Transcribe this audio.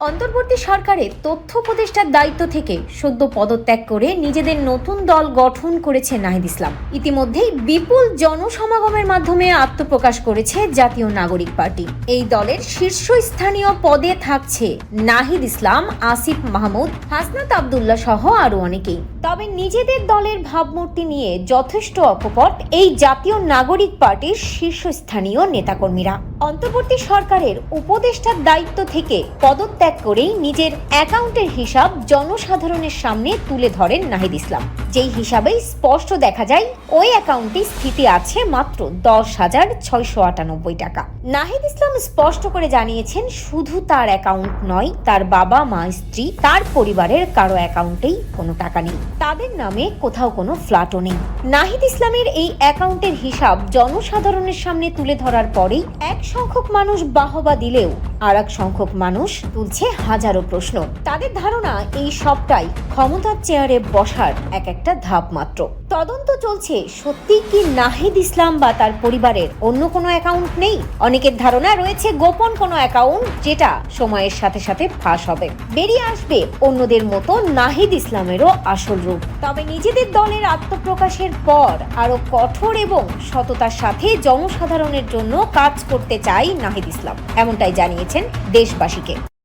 অন্তর্বর্তী সরকারের তথ্য উপদেষ্টার দায়িত্ব থেকে সদ্য পদত্যাগ করে নিজেদের নতুন দল গঠন করেছে নাহিদ ইসলাম। ইতিমধ্যেই বিপুল জনসমাগমের মাধ্যমে আত্মপ্রকাশ করেছে জাতীয় নাগরিক পার্টি। এই দলের শীর্ষস্থানীয় পদে থাকছে নাহিদ ইসলাম, আসিফ মাহমুদ, হাসনাত আবদুল্লাহ সহ আরও অনেকেই। তবে নিজেদের দলের ভাবমূর্তি নিয়ে যথেষ্ট অকপট এই জাতীয় নাগরিক পার্টির শীর্ষস্থানীয় নেতাকর্মীরা। অন্তর্বর্তী সরকারের উপদেষ্টার দায়িত্ব থেকে পদত্যাগ করেই নিজের অ্যাকাউন্টের হিসাব জনসাধারণের সামনে তুলে ধরেন নাহিদ ইসলাম। যেই হিসাবেই স্পষ্ট দেখা যায়, ওই অ্যাকাউন্টে স্থিতি আছে মাত্র দশ হাজার ছয়শো আটানব্বই টাকা। নাহিদ ইসলাম স্পষ্ট করে জানিয়েছেন, শুধু তার অ্যাকাউন্ট নয়, তার বাবা, মা, স্ত্রী, তার পরিবারের কারও অ্যাকাউন্টেই কোনো টাকা নেই। তাদের নামে কোথাও কোনো ফ্ল্যাটও নেই। নাহিদ ইসলামের এই অ্যাকাউন্টের হিসাব জনসাধারণের সামনে তুলে ধরার পরেই এক সংখ্যক মানুষ বাহবা দিলেও আর এক সংখ্যক মানুষ তুলছে হাজারো প্রশ্ন। তাদের ধারণা এই সবটাই ক্ষমতার চেয়ারে বসার এক একটা ধাপ মাত্র। তদন্ত চলছে, সত্যি কি নাহিদ ইসলাম বা তার পরিবারের অন্য কোনো অ্যাকাউন্ট নেই? অনেকের ধারণা রয়েছে গোপন কোনো অ্যাকাউন্ট যেটা সময়ের সাথে সাথে ফাঁস হবে। বেরিয়ে আসবে অন্যদের মতো নাহিদ ইসলামেরও আসল রূপ। তবে নিজেদের দলের আত্মপ্রকাশের পর আরও কঠোর এবং সততার সাথে জনসাধারণের জন্য কাজ করতে চাই নাহিদ ইসলাম। এমনটাই জানিয়েছেন দেশবাসীকে।